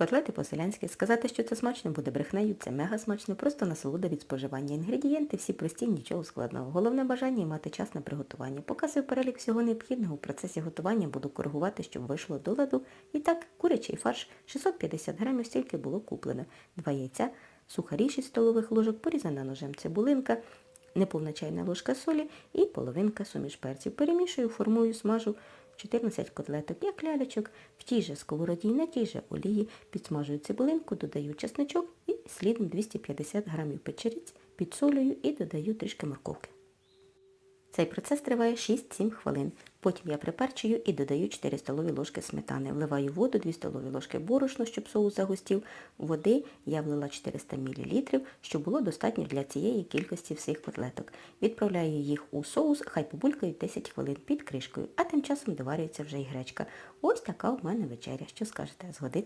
Котлети по-селянськи. Сказати, що це смачно, буде брехнею, це мега смачно, просто насолода від споживання. Інгредієнти всі прості, нічого складного. Головне бажання мати час на приготування. Показую перелік всього необхідного. У процесі готування буду коригувати, щоб вийшло до ладу. І так, курячий фарш 650 грамів стільки було куплено. Два яйця, сухарі 6 столових ложок, порізана ножем цибулинка, неповна чайна ложка солі і половинка суміш перців. Перемішую, формую, смажу 14 котлеток, як лялечок, в тій же сковороді, на тій же олії, підсмажую цибулинку, додаю чесничок і слідом 250 грамів печериць, підсолюю і додаю трішки морковки. Цей процес триває 6-7 хвилин. Потім я приперчую і додаю 4 столові ложки сметани. Вливаю воду, 2 столові ложки борошно, щоб соус загустів. Води я влила 400 мл, щоб було достатньо для цієї кількості всіх котлеток. Відправляю їх у соус, хай побулькають 10 хвилин під кришкою, а тим часом доварюється вже і гречка. Ось така у мене вечеря. Що скажете, згодиться?